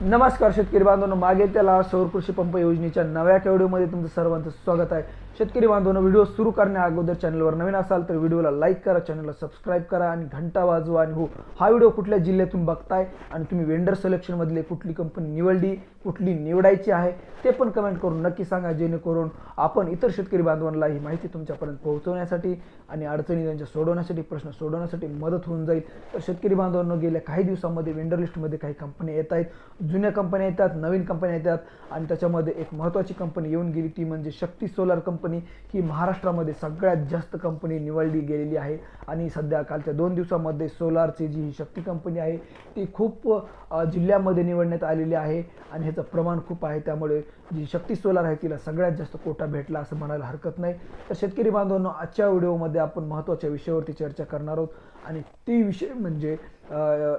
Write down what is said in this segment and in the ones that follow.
नमस्कार शेतकरी बांधवांनो मागे त्याला सौर कृषी पंप योजनेच्या नव्या व्हिडिओमध्ये तुमचं सर्वांचं स्वागत आहे. शेतकरी बांधवांनो व्हिडिओ सुरू करण्या अगोदर चॅनलवर नवीन असाल तर व्हिडिओला लाईक करा चॅनलला सबस्क्राईब करा आणि घंटा वाजवा आणि हो हा व्हिडिओ कुठल्या जिल्ह्यातून बघताय आणि तुम्ही वेंडर सिलेक्शनमधले कुठली कंपनी निवडली कुठली निवडायची आहे ते पण कमेंट करून नक्की सांगा जेणेकरून आपण इतर शेतकरी बांधवांना ही माहिती तुमच्यापर्यंत पोहोचवण्यासाठी आणि अडचणी त्यांच्या सोडवण्यासाठी प्रश्न सोडवण्यासाठी मदत होऊन जाईल. तर शेतकरी बांधवांना गेल्या काही दिवसामध्ये वेंडर लिस्टमध्ये काही कंपन्या येत आहेत जुन्या कंपन्या येतात नवीन कंपन्या येतात आणि त्याच्यामध्ये एक महत्त्वाची कंपनी येऊन गेली ती म्हणजे शक्ती सोलार कंपनी ही महाराष्ट्रामध्ये सगळ्यात जास्त कंपनी निवडली गेलेली आहे. आणि सध्या कालच्या दोन दिवसामध्ये सोलारची जी ही शक्ती कंपनी आहे ती खूप जिल्ह्यामध्ये निवडण्यात आलेली आहे. आणि ह्याचं प्रमाण खूप आहे. त्यामुळे जी शक्ती सोलार आहे तिला सगळ्यात जास्त कोटा भेटला असं म्हणायला हरकत नाही. तर शेतकरी बांधवांनो आजच्या व्हिडिओमध्ये आपण महत्त्वाच्या विषयावरती चर्चा करणार आहोत. आणि ती विषय म्हणजे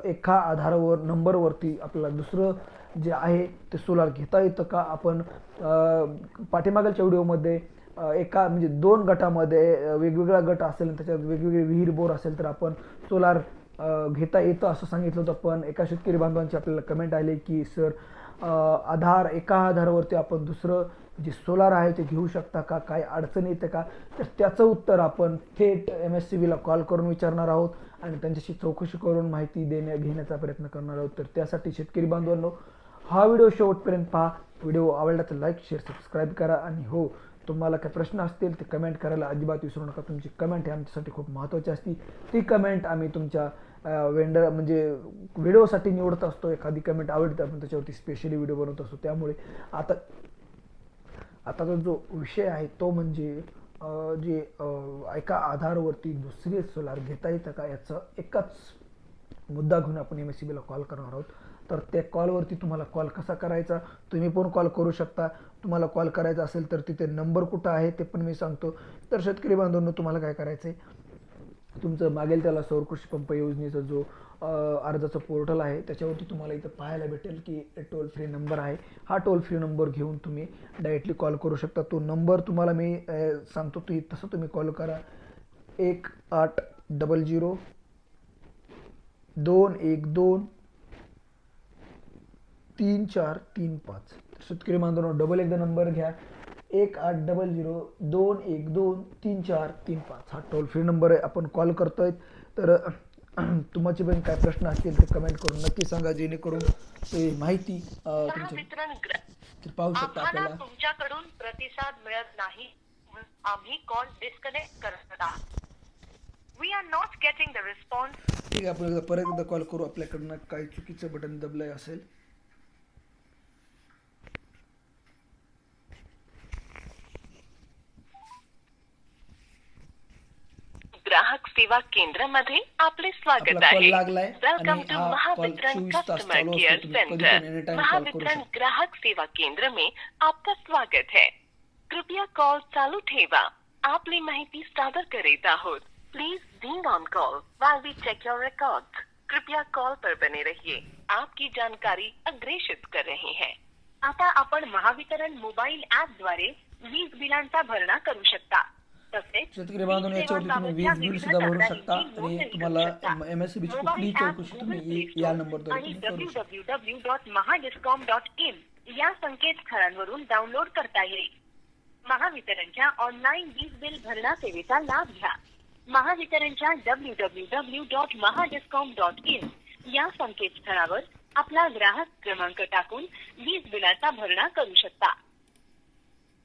एका आधारावर नंबरवरती आपल्याला दुसरं जे आहे ते सोलार घेता येतं का? आपण पाठीमागालच्या पाठीमागच्या व्हिडिओमध्ये एका म्हणजे दोन गटामध्ये वेगवेगळा गट असेल त्याच्यात वेगवेगळे विहीर बोर असेल तर आपण सोलार घेता येतं असं सांगितलं होतं. पण एका शेतकरी बांधवांची आपल्याला कमेंट आली की सर आधार एका आधारावरती आपण दुसरं जे सोलार आहे ते घेऊ शकता का? काय अडचण येते का? तर त्याचं उत्तर आपण थेट एम एस सी बीला कॉल करून विचारणार आहोत आणि त्यांच्याशी चौकशी करून माहिती देण्या घेण्याचा प्रयत्न करणार आहोत. तर त्यासाठी शेतकरी बांधवांनो हा व्हिडिओ शेवटपर्यंत पहा. व्हिडिओ आवडला तर लाईक शेअर सबस्क्राईब करा आणि हो तुम्हाला काही प्रश्न असतील ते कमेंट करायला अजिबात विसरू नका. तुमची कमेंट ही आमच्यासाठी खूप महत्त्वाची असते. ती कमेंट आम्ही तुमच्या वेंडर म्हणजे व्हिडिओसाठी निवडत असतो. एखादी कमेंट आवडते आपण त्याच्यावरती स्पेशली व्हिडिओ बनवत असतो. त्यामुळे आता आताचा जो विषय आहे तो म्हणजे जे एका आधारवरती दुसरी सोलार घेता येतं का याचं एकाच मुद्दा घेऊन आपण एम एस सी बीला कॉल करणार आहोत. तर त्या कॉलवरती तुम्हाला कॉल कसा करायचा तुम्ही पण कॉल करू शकता. तुम्हाला कॉल करायचा असेल तर तिथे नंबर कुठं आहे ते पण मी सांगतो. तर शेतकरी बांधवांनो तुम्हाला काय करायचं आहे तुमचं मागेल त्याला सौर कृषी पंप योजनेचा जो अर्जाचं पोर्टल आहे त्याच्यावरती तुम्हाला इथं पाहायला भेटेल की टोल फ्री नंबर आहे. हा टोल फ्री नंबर घेऊन तुम्ही डायरेक्टली कॉल करू शकता. तो नंबर तुम्हाला मी सांगतो तुम्ही तसं तुम्ही कॉल करा. एक आठ डबल झिरो दोन एक दोन तीन चार तीन पाच. शेतकरी बांधवांनो डबल एकदा नंबर घ्या. एक आठ डबल झिरो दोन एक दोन तीन चार तीन पाच. हा टोल फ्री नंबर आहे. आपण कॉल करतोय. तर तुमचे पण काय प्रश्न असतील ते कमेंट करून नक्की सांगा जेणेकरून ते माहिती अं, तुमच्या महावितरण ग्र- ते पाहू शकता आपल्याला. तुमच्याकडून प्रतिसाद मिळत नाही. आम्ही कॉल डिस्कनेक्ट करत आहोत. We are not getting the response ठीक आहे आपण परत एकदा कॉल करू. आपल्याकडनं काही चुकीचं बटन दबलंय असेल. सेवा केंद्रामध्ये आपले स्वागत आहे. वेलकम टू महावितरण कस्टमर पण सेंटर महावितरण ग्राहक सेवा केंद्र में आपका स्वागत है. कृपया कॉल चालू ठेवा. आपली माहिती सादर करीत आहोत. Please being on call while we check your records. कृपया कॉल पर बने रहिए. आपकी जानकारी अग्रेषित कर रहे हैं. आता आपण महावितरण मोबाईल ऍप द्वारे वीज बिलांचा भरणा करू शकता. शेतकरी बांधवांनो याच्यावरती तुम्ही वीज बिल सुद्धा भरू शकता आणि तुम्हाला एम एस बीची कुठलीही चौकशी तुम्ही या नंबरद्वारे करू. शकता W W dot Mahadiscom dot in या संकेतस्थळांवरून डाउनलोड करता येईल. महावितरणच्या ऑनलाईन वीज बिल भरणा सेवेचा लाभ घ्या. महावितरणच्या W W W dot Mahadiscom dot in या संकेतस्थळावर आपला ग्राहक क्रमांक टाकून वीज बिलाचा भरणा करू शकता.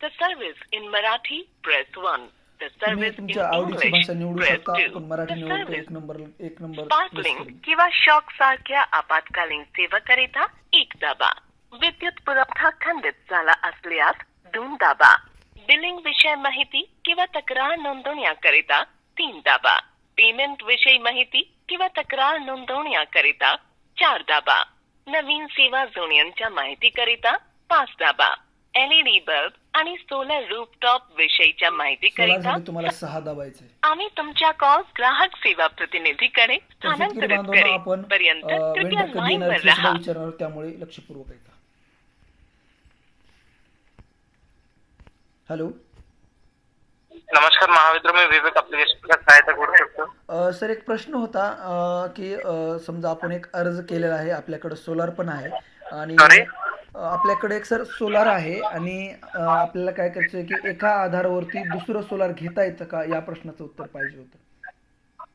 The service in Marathi, press 1. The तुम्ही service in तुमच्या आवडीची भाषा English, निवडू press शकता. 2. पण मराठी The निवडतो. service एक नंबर एक नंबर स्पार्कलिंग करेल. किंवा शॉक सारख्या आपत्कालीन सेवेकरिता एक दाबा. विद्युत पुरवठा खंडित झाला असल्यास दोन दाबा. बिलिंग विषय माहिती किंवा तक्रार नोंदवण्याकरिता तीन दाबा. पेमेंट विषयी माहिती किंवा तक्रार नोंदवण्याकरिता चार दाबा. नवीन सेवा जोडण्यांच्या माहितीकरिता पाच दाबा. एलईडी बल्ब आणि सोलर रूफटॉप विषयीच्या माहितीकरिता सोलारसाठी तुम्हाला सहा दाबायचे आम्ही तुमच्या कॉल ग्राहक सेवा प्रतिनिधीकडे तर शेतकरी स्थानांतरित बांधवांना करेन आपण पर्यंत कृपया वेंडर कधी लाईन येणार वर ते सुद्धा राहा. विचारणार त्यामुळे लक्षपूर्वक ऐका. हॅलो. नमस्कार महाविद्र मी विवेक सहायता करू शकतो? अ, सर एक प्रश्न होता अ, की अ, समजा आपण एक अर्ज केलेला आहे आपल्याकडे सोलार पण आहे आणि Sorry? आपल्याकडे एक सर सोलार आहे आणि आपल्याला काय करायचं आहे की एका आधारावरती दुसरं सोलार घेता येतं का? या प्रश्नाचं उत्तर पाहिजे होतं.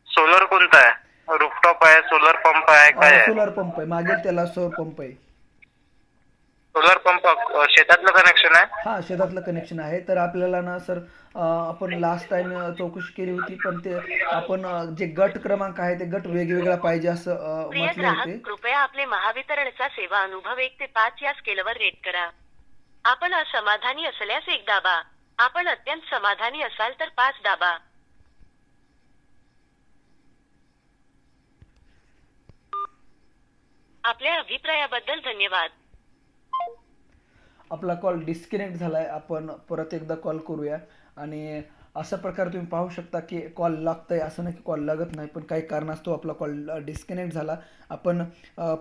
सोलर कोणता आहे? रूफटॉप आहे सोलर पंप आहे काय आहे? सोलार पंप आहे. मागेल त्याला सौर पंप आहे. सोलर पंप शेतातलं कनेक्शन आहे? हा शेतातलं कनेक्शन आहे. तर आपल्याला ना सर आपण लास्ट टाइम चौकशी केली होती पण ते आपण जे गट क्रमांक आहे ते गट वेगवेगळा पाहिजे असं प्रिय म्हटले ग्राहक होते. कृपया आपले महावितरणचा सेवा अनुभव एक ते पाच या स्केलवर रेट करा. आपण असमाधानी असल्यास एक दाबा. आपण अत्यंत समाधानी असाल तर पाच दाबा. आपल्या अभिप्रायाबद्दल धन्यवाद. आपला कॉल डिस्कनेक्ट आहे आपण परत एकदा कॉल करूया. आणि अशा प्रकारे तुम्ही पाहू शकता की कॉल लागतंय असं नाही की कॉल लागत नाही पण काही कारणास्तव आपला कॉल डिस्कनेक्ट झाला. आपण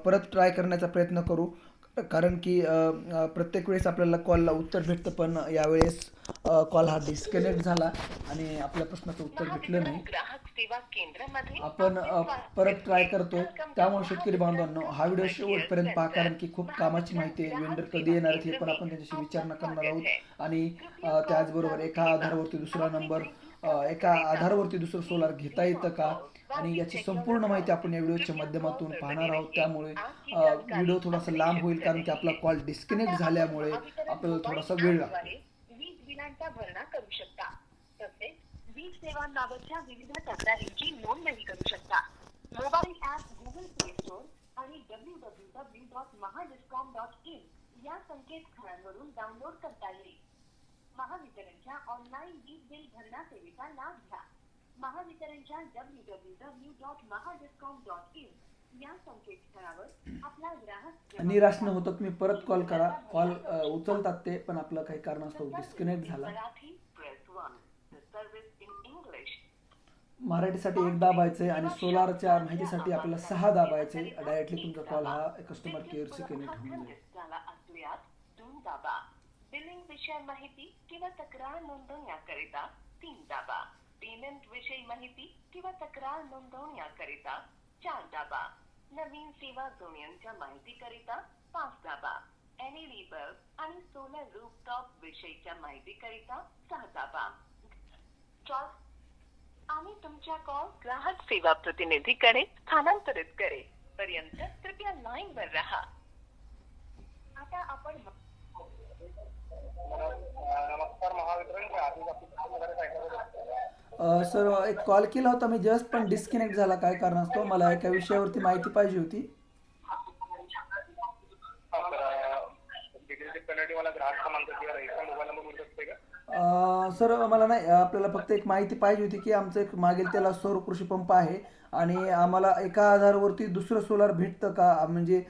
परत ट्राय करण्याचा प्रयत्न करू. कारण की प्रत्येक वेळेस आपल्याला कॉलला उत्तर भेटतं पण यावेळेस कॉल हा डिस्कनेक्ट झाला आणि आपल्या प्रश्नाचं उत्तर भेटलं नाही. आपण परत ट्राय करतोय त्यामुळे शेतकरी बांधवांनो हा व्हिडिओ शेवटपर्यंत पहा कारण की खूप कामाची माहिती आहे. वेंडर कधी येणार हे पण आपण त्यांच्याशी विचारणा करणार आहोत. आणि त्याचबरोबर एका आधारावरती दुसरा नंबर एका आधारावरती दुसरं सोलार घेता येतं का? आणि याची संपूर्ण माहिती आपण या व्हिडिओच्या माध्यमातून पाहणार आहोत. त्यामुळे व्हिडिओ थोडासा लांब होईल कारण की आपला कॉल डिस्कनेक्ट झाल्यामुळे आपल्याला थोडासा वेळ लागतो. बिलांचा भरणा करू शकता. तसेच वीज सेवांबाबतच्या विविध तक्रारींची नोंदणी करू शकता. Mobile app Google play store आणि W W W dot Mahadiscom dot in या संकेतस्थळांवरून डाउनलोड करता येईल. महावितरणच्या ऑनलाईन वीज बिल भरणा सेवेचा लाभ घ्या. महावितरणच्या W W W dot Mahadiscom dot in निराश न होता तुम्ही परत कॉल करा. कॉल उचलतात ते पण आपलं काही कारणास्तव डिस्कनेक्ट झाला. मराठीसाठी एक दाबायचंय आणि सोलारच्या माहितीसाठी आपल्याला सहा दाबायचे डायरेक्टली तुमचा कॉल हा कस्टमर केअरशी कनेक्ट होऊन बिलिंग विषय माहिती किंवा तक्रार नोंदवण्याकरिता तीन दाबा. पेमेंट विषयी माहिती किंवा तक्रार नोंदवण्याकरिता चार दाबा नवीन सेवा जोडण्यांच्या माहितीकरिता पाच दाबा एलईडी बल्ब आणि सोलर रूफटॉप विषयीच्या माहितीकरिता सहा दाबा चॉ- तुमच्या कॉल ग्राहक सेवा प्रतिनिधीकडे स्थानांतरित करे पर्यंत कृपया लाईन वर राहा. आता आपण नमस्कार महावितरण मी आधी ऍप्लिकेशनमध्ये सहायता करू शकतो अ, सर एक कॉल केला होता मी जस्ट पण डिस्कनेक्ट झाला. काय कारणास्तव मला एका विषयावरती माहिती पाहिजे होती. सर मला नाही आपल्याला फक्त एक माहिती पाहिजे होती की आमचं एक मागेल त्याला सौर कृषी पंप आहे. आणि आम्हाला एका आधारवरती दुसरं सोलार भेटतं का? म्हणजे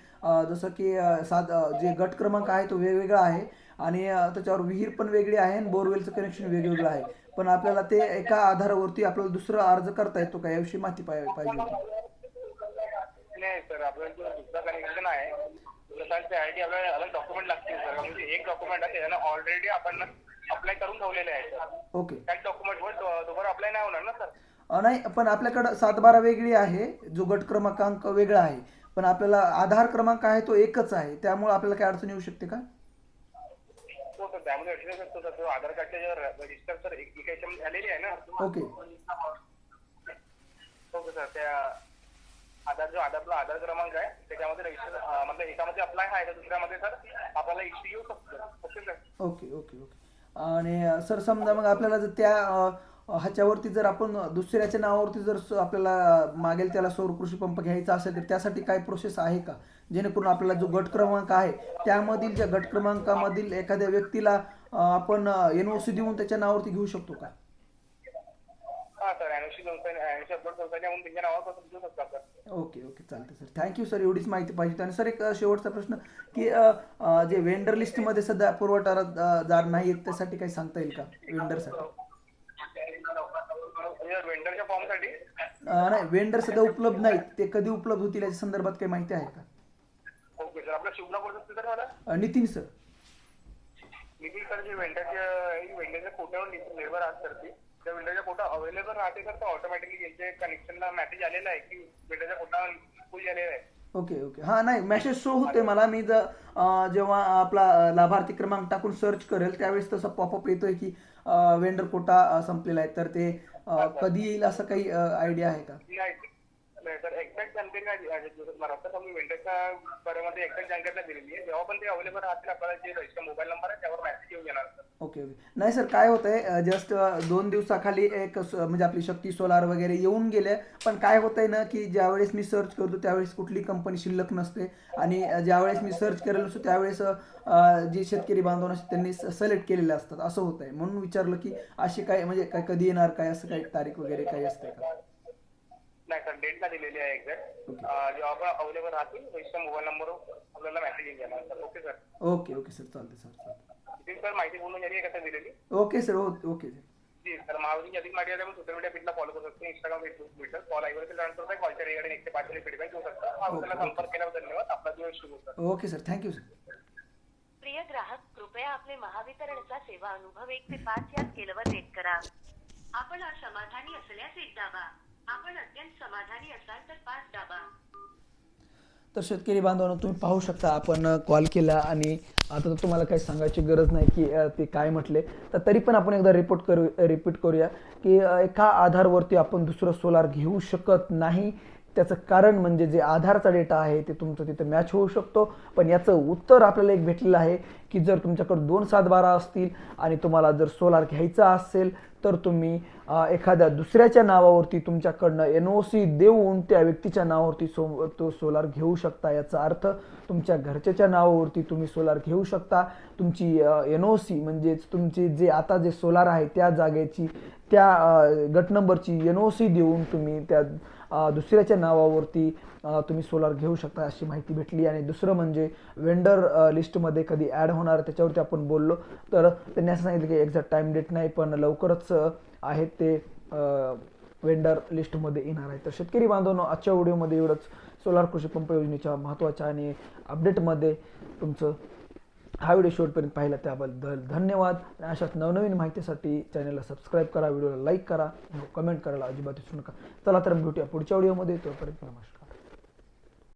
जसं की साध जे गट क्रमांक आहे तो वेगवेगळा आहे. आणि त्याच्यावर विहीर पण वेगळी आहे आणि बोरवेलचं कनेक्शन वेगवेगळं आहे. पण आपल्याला ते एका आधारावरती आपल्याला दुसरं अर्ज करता येतो का? याविषयी माहिती पाहि- पाहिजे नाही सर आपल्याला दुसरा कनेक्शन आहे दुसऱ्यांचे आय डी आपल्याला अलग डॉक्युमेंट लागतील सर. म्हणजे एक डॉक्युमेंट आहे त्यानं ऑलरेडी आपण अप्लाय करून ठेवलेले आहे. Sir okay. त्याच डॉक्युमेंटवर दोबारा अप्लाय नाही होणार ना सर? नाही पण आपल्याकडं सातबारा वेगळी आहे जो गट क्रमांक वेगळा आहे. पण आपल्याला आधार क्रमांक आहे तो एकच आहे. त्यामुळे आपल्याला काय अडचण येऊ शकते का? सर त्यामध्ये शकतो सर जो आधार कार्डचे जे रजिस्टर सर एक एकाच्या झालेली आहे ना? ओके ओके सर त्या आधार जो आधारला आधार क्रमांक आहे त्याच्यामध्ये रजिस्टर मतलब एकामध्ये अप्लाय आहे तर दुसऱ्यामध्ये सर आपल्याला इश्यू येऊ शकतो. Okay sir okay okay okay आणि सर समजा मग आपल्याला जर त्या ह्याच्यावरती जर आपण दुसऱ्याच्या नावावरती जर आपल्याला मागेल त्याला सौर कृषी पंप घ्यायचा असेल तर त्यासाठी काय प्रोसेस आहे का? जेणेकरून आपल्याला जो गट क्रमांक आहे त्यामधील ज्या गट क्रमांकामधील एखाद्या व्यक्तीला आपण एन ओ सी देऊन त्याच्या नावावरती घेऊ शकतो का? हा एनओसी एनओसी ओके ओके. चालते सर थँक्यू सर एवढीच माहिती पाहिजे. आणि सर एक शेवटचा प्रश्न की जे वेंडर लिस्टमध्ये सध्या पुरवठादार नाही आहेत त्यासाठी काही सांगता येईल का? वेंडरसाठी वेंडरच्या फॉर्मसाठी नाही. वेंडर सध्या उपलब्ध नाहीत. ते कधी उपलब्ध होतील याच्या संदर्भात काही माहिती आहे का? आपलं शुभला बोलत सर मला अ, नितीन सर. निखिल सर जे वेंडरच्या वेंडरच्या फोटोवर निर्भर आहात सर ते. जर विंडोचा कोटा अवेलेबल राहते तर ऑटोमॅटिकली यांचे कनेक्शनला मेसेज आलेला आहे की विंडोचा कोटा फुल झालेला आहे. Okay okay. हां नाही मेसेज शो होते मला. मी जर अं, जेव्हा आपला अं, लाभार्थी क्रमांक टाकून सर्च करेल त्यावेळेस तसं पॉपअप येतोय की वेंडर कोटा अं, संपलेला आहे. तर ते अं, कधी येईल असं काही आयडिया आहे का? नाही नाही सर एक्झॅक्ट जानकारी नाही दिली. मला आता मी विंडोच्या बऱ्यामध्ये एक्झॅक्ट जानकारी नाही दिलेली आहे जेव्हा पण ते अवेलेबल राहतील आपल्याला जे रजिस्टर मोबाईल नंबर आहे त्यावर मॅसेज येऊन येणार सर ओके ओके नाही सर काय होतंय जस्ट दोन दिवसाखाली एक स- म्हणजे आपली शक्ती सोलार वगैरे येऊन गेले. पण काय होतंय ना की ज्यावेळेस मी सर्च करतो त्यावेळेस कुठली कंपनी शिल्लक नसते. आणि ज्यावेळेस मी सर्च करेल असतो त्यावेळेस जे शेतकरी बांधव असतात त्यांनी सिलेक्ट केलेले असतात. असं होतंय. म्हणून विचारलं की अशी काय म्हणजे काय कधी येणार काय असं काही तारीख वगैरे काही असते का? नाही सर डेट नाही दिलेली आहे एक्झॅक्ट जेव्हा आपण अवेलेबल राहतील. रजिस्टर मोबाईल नंबरवर आपल्याला message sir okay sir okay okay sir चालते सर चालते किती सर माहिती बोलून झाली आहे का सर दिलेली? ओके सर ओके जी सर महावितरणची अधिक माहिती आहे सोशल मीडिया पेजला फॉलो करू शकतो. इंस्टाग्राम फेसबुक ट्विटर कॉल आयवर ट्रान्सफर आहे कॉलच्या रिगार्डिंग एकशे पाच फीडबॅक देऊ शकता. महावितरणला संपर्क केल्याबद्दल धन्यवाद. आपला दिवस शुभ हो, sir okay sir thank you sir प्रिय ग्राहक कृपया आपले महावितरणचा सेवा अनुभव एक ते पाच या स्केलवर रेट करा. आपण असमाधानी असल्यास एक दाबा आपण अत्यंत समाधानी असाल तर पाच दाबा तर शेतकरी बांधवांनो तुम्ही पाहू शकता आपण कॉल केला आणि आता तर तुम्हाला काही सांगायची गरज नाही की ते काय म्हटले. तर तरी पण आपण एकदा रिपोर्ट करू रिपीट करूया की एका आधारवरती आपण दुसरं सोलार घेऊ शकत नाही. त्याचं कारण म्हणजे जे आधारचा डेटा आहे ते तुमचं तिथं मॅच होऊ शकतो. पण याचं उत्तर आपल्याला एक भेटलेलं आहे की जर तुमच्याकडे दोन सात बारा असतील आणि तुम्हाला जर सोलार घ्यायचा असेल तर तुम्ही एखाद्या दुसऱ्याच्या नावावरती तुमच्याकडनं एन ओ सी देऊन त्या व्यक्तीच्या नावावरती सो तो सोलार घेऊ शकता. याचा अर्थ तुमच्या घरच्याच्या नावावरती तुम्ही सोलार घेऊ शकता. तुमची एन ओ सी म्हणजेच तुमची जे आता जे सोलार आहे त्या जागेची त्या गट नंबरची एन ओ सी देऊन तुम्ही त्या दुसऱ्याच्या नावावरती तुम्ही सोलार घेऊ शकता अशी माहिती भेटली. आणि दुसरं म्हणजे वेंडर लिस्टमध्ये कधी ॲड होणार त्याच्यावरती आपण बोललो. तर त्यांनी असं सांगितलं की एक्झॅक्ट टाईम डेट नाही पण लवकरच आहेत ते वेंडर लिस्टमध्ये येणार आहे तर शेतकरी बांधवांनो आजच्या व्हिडिओमध्ये एवढंच. सोलार कृषी पंप योजनेच्या महत्त्वाच्या आणि अपडेटमध्ये तुमचं हा व्हिडिओ शेवटपर्यंत पाहिला त्याबद्दल धन्यवाद. आणि अशाच नवनवीन माहितीसाठी चॅनलला सबस्क्राईब करा व्हिडिओला लाईक करा कमेंट करायला अजिबात विसरू नका. चला तर भेटूया पुढच्या व्हिडिओमध्ये तोपर्यंत नमस्कार.